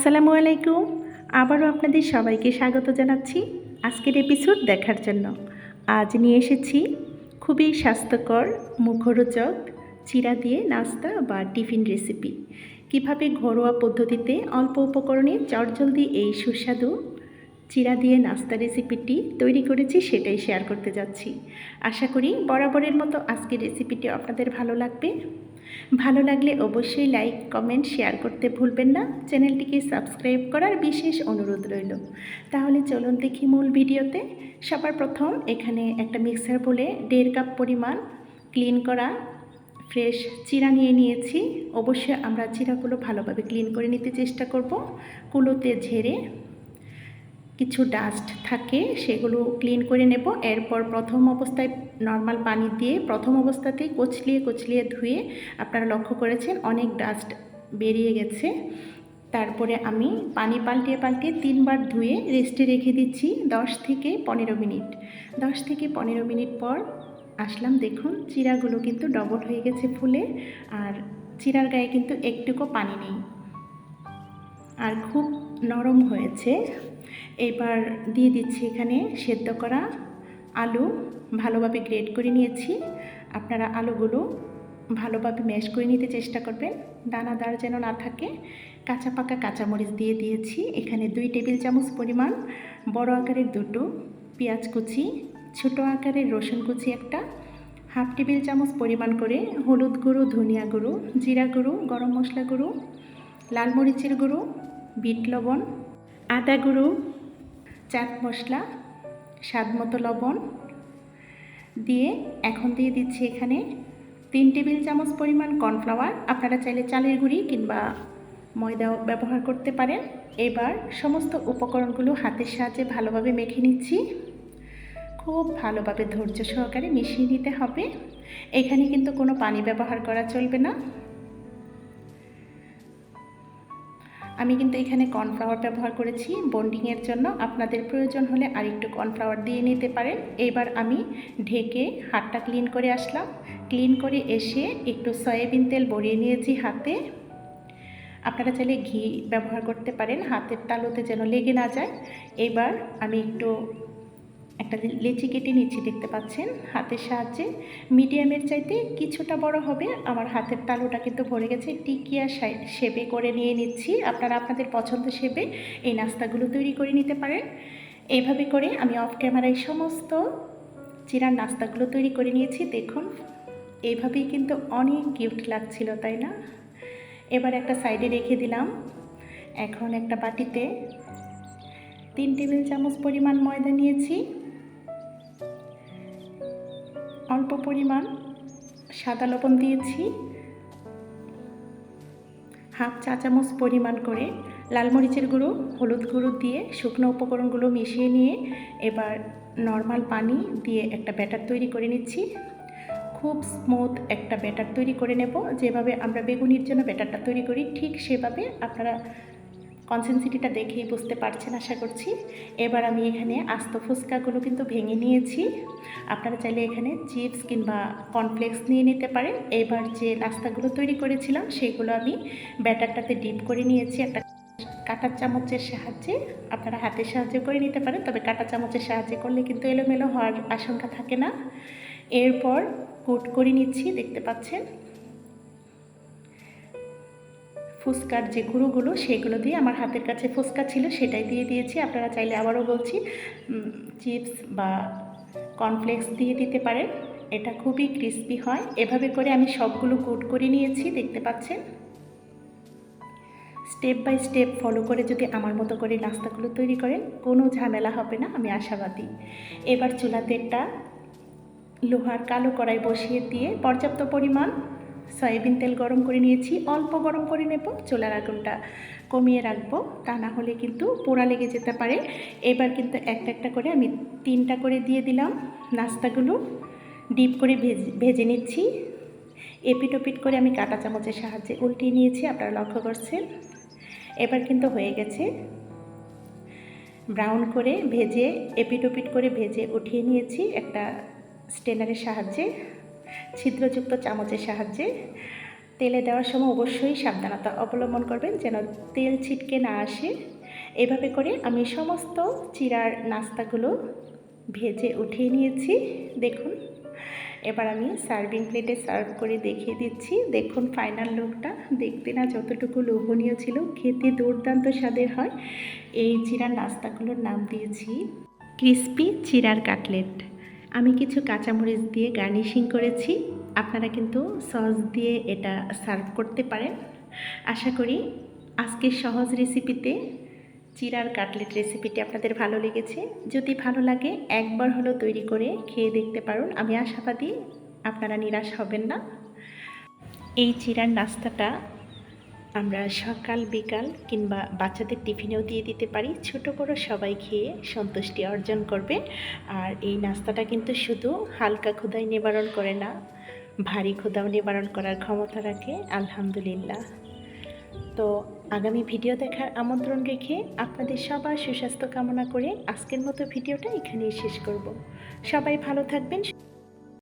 আসসালামু আলাইকুম। আবারও আপনাদের সবাইকে স্বাগত জানাচ্ছি আজকের এপিসোড দেখার জন্য। আজ নিয়ে এসেছি খুবই স্বাস্থ্যকর মুখরোচক চিরা দিয়ে নাস্তা বা টিফিন রেসিপি কীভাবে ঘরোয়া পদ্ধতিতে অল্প উপকরণে চটজলদি এই সুস্বাদু চিরা দিয়ে নাস্তা রেসিপিটি তৈরি করেছি সেটাই শেয়ার করতে যাচ্ছি। আশা করি বরাবরের মতো আজকের রেসিপিটি আপনাদের ভালো লাগবে। ভালো লাগলে অবশ্যই লাইক, কমেন্ট, শেয়ার করতে ভুলবেন না। চ্যানেলটিকে সাবস্ক্রাইব করার বিশেষ অনুরোধ রইল। তাহলে চলুন দেখি মূল ভিডিওতে। সবার প্রথম এখানে একটা মিক্সার বলে দেড় কাপ পরিমাণ ক্লিন করা ফ্রেশ চিরা নিয়ে নিয়েছি। অবশ্যই আমরা চিরাগুলো ভালোভাবে ক্লিন করে নিতে চেষ্টা করব। কুলোতে ঝেড়ে কিছু ডাস্ট থাকে, সেগুলো ক্লিন করে নেব। এরপর প্রথম অবস্থায় নর্মাল পানি দিয়ে প্রথম অবস্থাতেই কচলিয়ে কচলিয়ে ধুয়ে আপনারা লক্ষ্য করেছেন অনেক ডাস্ট বেরিয়ে গেছে। তারপরে আমি পানি পাল্টিয়ে পাল্টিয়ে তিনবার ধুয়ে রেস্টে রেখে দিচ্ছি দশ থেকে পনেরো মিনিট। দশ থেকে পনেরো মিনিট পর আসলাম, দেখুন চিরাগুলো কিন্তু ডবল হয়ে গেছে ফুলে আর চিরার গায়ে কিন্তু একটুকু পানি নেই। আর খুব নরম হয়েছে। এবার দিয়ে দিচ্ছি এখানে সেদ্ধ করা আলু, ভালোভাবে গ্রেড করে নিয়েছি। আপনারা আলুগুলো ভালোভাবে ম্যাশ করে নিতে চেষ্টা করবেন। দানাদার যেন না থাকে, কাঁচা পাকা কাঁচামরিচ দিয়ে দিয়েছি। এখানে দুই টেবিল চামচ পরিমাণ বড় আকারের দুটো পেঁয়াজ কুচি, ছোট আকারের রসুন কুচি একটা, হাফ টেবিল চামচ পরিমাণ করে হলুদ গুঁড়ো, ধনিয়া গুঁড়ো, জিরা গুঁড়ো, গরম মশলা গুঁড়ো, লাল মরিচের গুঁড়ো, বিট লবণ, আদা গুঁড়ো চাট মশলা, স্বাদ মতো লবণ দিয়ে এখন দিয়ে দিচ্ছি এখানে তিন টেবিল চামচ পরিমাণ কর্নফ্লাওয়ার। আপনারা চাইলে চালের গুঁড়ি কিংবা ময়দাও ব্যবহার করতে পারেন। এবার সমস্ত উপকরণগুলো হাতের সাহায্যে ভালোভাবে মেখে নিচ্ছি। খুব ভালোভাবে ধৈর্য সহকারে মিশিয়ে নিতে হবে। এখানে কিন্তু কোনো পানি ব্যবহার করা চলবে না। আমি কিন্তু এখানে কর্নফ্লাওয়ার ব্যবহার করেছি। বন্ডিংয়ের জন্য আপনাদের প্রয়োজন হলে আরেকটু কর্নফ্লাওয়ার দিয়ে নিতে পারেন। এবার আমি ঢেকে হাতটা ক্লিন করে আসলাম। ক্লিন করে এসে একটু সয়াবিন তেল বড়িয়ে নিয়েছি হাতে। আপনারা চাইলে ঘি ব্যবহার করতে পারেন, হাতের তালুতে যেন লেগে না যায়। এবার আমি একটু একটা লেচি কেটে নিচ্ছি, দেখতে পাচ্ছেন? হাতের সাহায্যে। মিডিয়ামের চাইতে কিছুটা বড় হবে। আমার হাতের তালুটা কিন্তু ভরে গেছে। টিকিয়া শেপে করে নিয়ে নিচ্ছি। আপনারা আপনাদের পছন্দ শেপে এই নাস্তাগুলো তৈরি করে নিতে পারেন। এইভাবে করে আমি অফ ক্যামেরায় সমস্ত চিরার নাস্তাগুলো তৈরি করে নিয়েছি। দেখুন এইভাবেই কিন্তু অনেক গিফট লাগছিল, তাই না? এবার একটা সাইডে রেখে দিলাম। এখন একটা বাটিতে তিন টেবিল চামচ পরিমাণ ময়দা নিয়েছি। অল্প পরিমাণ সাদা লবণ দিয়েছি। হাফ চা চামচ পরিমাণ করে লাল মরিচের গুঁড়ো, হলুদ গুঁড়ো দিয়ে শুকনো উপকরণগুলো মিশিয়ে নিয়ে এবার নর্মাল পানি দিয়ে একটা ব্যাটার তৈরি করে নিচ্ছি। খুব স্মুথ একটা ব্যাটার তৈরি করে নেব। যেভাবে আমরা বেগুনির জন্য ব্যাটারটা তৈরি করি, ঠিক সেভাবে আপনারা কনসেন্সিটিটা দেখেই বুঝতে পারছেন আশা করছি। এবার আমি এখানে আস্ত ফুচকাগুলো কিন্তু ভেঙে নিয়েছি। আপনারা চাইলে এখানে চিপস কিংবা কর্নফ্লেক্স নিয়ে নিতে পারেন। এবার যে নাস্তাগুলো তৈরি করেছিলাম, সেগুলো আমি ব্যাটারটাতে ডিপ করে নিয়েছি। একটা কাঁটার চামচের সাহায্যে। আপনারা হাতের সাহায্যে করে নিতে পারেন, তবে কাঁটা চামচের সাহায্যে করলে কিন্তু এলোমেলো হওয়ার আশঙ্কা থাকে না। এরপর কোট করে নিচ্ছি, দেখতে পাচ্ছেন। ফুচকার যে গুঁড়োগুলো, সেগুলো দিয়ে আমার হাতের কাছে ফুচকা ছিল, সেটাই দিয়ে দিয়েছি। আপনারা চাইলে আবারও বলছি চিপস বা কর্নফ্লেক্স দিয়ে দিতে পারেন। এটা খুবই ক্রিস্পি হয়। এভাবে করে আমি সবগুলো কোট করে নিয়েছি, দেখতে পাচ্ছেন? স্টেপ বাই স্টেপ ফলো করে যদি আমার মতো করে নাস্তাগুলো তৈরি করেন, কোনো ঝামেলা হবে না, আমি আশাবাদী। এবার চুলাতে একটা লোহার কালো কড়াই বসিয়ে দিয়ে পর্যাপ্ত পরিমাণ সয়াবিন তেল গরম করে নিয়েছি, অল্প গরম করে নেব, চুলার আগুনটা কমিয়ে রাখব, তা না হলে কিন্তু পোড়া লেগে যেতে পারে। এবার কিন্তু একটা একটা করে আমি তিনটা করে দিয়ে দিলাম নাস্তাগুলো, ডিপ করে ভেজে ভেজে নিচ্ছি। এপিট ওপিট করে আমি কাঁটা চামচের সাহায্যে উল্টিয়ে নিয়েছি, আপনারা লক্ষ্য করছেন। এবার কিন্তু হয়ে গেছে। ব্রাউন করে ভেজে, এপিট ওপিট করে ভেজে উঠিয়ে নিয়েছি একটা স্টেনারের সাহায্যে। ছিদ্রযুক্ত চামচের সাহায্যে তেলে দেওয়ার সময় অবশ্যই সাবধানতা অবলম্বন করবেন, যেন তেল ছিটকে না আসে। এভাবে করে আমি সমস্ত চিরার নাস্তাগুলো ভেজে উঠিয়ে নিয়েছি। দেখুন, এবার আমি সার্ভিং প্লেটে সার্ভ করে দেখিয়ে দিচ্ছি। দেখুন ফাইনাল লুকটা। দেখতে না যতটুকু লোভনীয় ছিল, খেতে দুর্দান্ত স্বাদের হয়। এই চিরার নাস্তাগুলোর নাম দিয়েছি, ক্রিস্পি চিরার কাটলেট। আমি কিছু কাঁচামরিচ দিয়ে গার্নিশিং করেছি। আপনারা কিন্তু সস দিয়ে এটা সার্ভ করতে পারেন। আশা করি আজকের সহজ রেসিপিতে চিরার কাটলেট রেসিপিটি আপনাদের ভালো লেগেছে। যদি ভালো লাগে, একবার হলো তৈরি করে খেয়ে দেখতে পারুন। আমি আশাবাদী আপনারা নিরাশ হবেন না। এই চিরার নাস্তাটা আমরা সকাল, বিকাল কিংবা বাচ্চাদের টিফিনেও দিয়ে দিতে পারি। ছোট বড় সবাই খেয়ে সন্তুষ্টি অর্জন করবে। আর এই নাস্তাটা কিন্তু শুধু হালকা ক্ষুদাই নিবারণ করে না, ভারী ক্ষুদাও নিবারণ করার ক্ষমতা রাখে, আলহামদুলিল্লাহ। তো আগামী ভিডিও দেখার আমন্ত্রণ রেখে আপনাদের সবার সুস্বাস্থ্য কামনা করে আজকের মতো ভিডিওটা এখানেই শেষ করব। সবাই ভালো থাকবেন